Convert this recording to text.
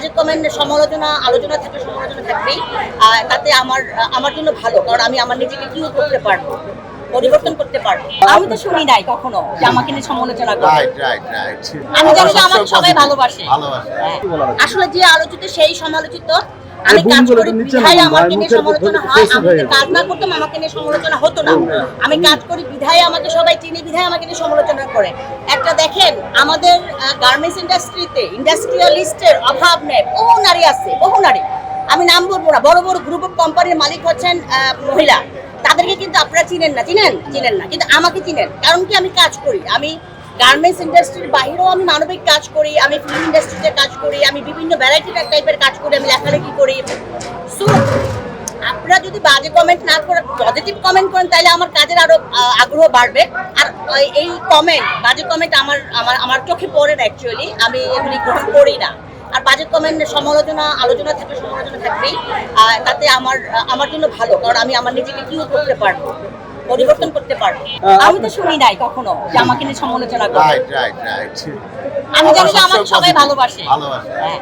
বাজে কমেন্ট সমালোচনা আলোচনা থাকলে সমালোচনা থাকবেই। তাতে আমার আমার জন্য ভালো কারণ আমি আমার নিজেকে কিউ করতে পারব পরিবর্তন করতে পারব। আমি তো শুনি নাই কখনো যে আমাকে নিয়ে সমালোচনা করে আমি জানি যে আমাকে সবাই ভালোবাসে। হ্যাঁ। আসলে যে আলোচিত সেই সমালোচিত। আমি কাজ করি বিধায় আমাকে নিয়ে সমালোচনা হয় ফেসে আমি যদি কাজ না করতাম আমাকে নিয়ে সমালোচনা হতো না। আমি কাজ করি বিধায় আমাকে সবাই চিনি বিধায় আমাকে নিয়ে সমালোচনা করে। একটা দেখেন আমাদের গার্মেন্টস ইন্ডাস্ট্রিতে ইন্ডাস্ট্রিয়ালিস্টের অভাব নেই বহু নারী আছে বহু নারী। আমি নাম বলব না বড় বড় গ্রুপ অফ কোম্পানির মালিক হচ্ছেন মহিলা। তাদেরকে কিন্তু আপনারা চিনেন না চিনেন? চিনেন না কিন্তু আমাকে চিনেন। কারণ কি আমি কাজ করি আমি গার্মেন্টস ইন্ডাস্ট্রির বাইরেও আমি মানবিক কাজ করি আমি ফিল্ম ইন্ডাস্ট্রিতে কাজ করি আমি বিভিন্ন ভ্যারাইটি টাইপের কাজ করি, আমি লেখালেখি করি। সো আপনারা যদি বাজে কমেন্ট না করে পজিটিভ কমেন্ট করেন, তাহলে আমার কাজের আরও আগ্রহ বাড়বে। আর এই- কমেন্ট বাজে কমেন্ট আমার আমার আমার চোখে পড়ে না অ্যাকচুয়ালি আমি এগুলি গ্রহণ করি না। আর বাজে কমেন্ট সমালোচনা, আলোচনা থাকলে সমালোচনা থাকবেই। তাতে আমার আমার জন্য ভালো, কারণ আমি আমার নিজেকে কিউ করতে পারব। পরিবর্তন করতে পারবে। আমি তো শুনি নাই কখনো যে আমাকে নিয়ে সমালোচনা করে রাইট রাইট রাইট আমি জানি যে আমাকে সবাই ভালোবাসে। ভালোবাসে। হ্যাঁ।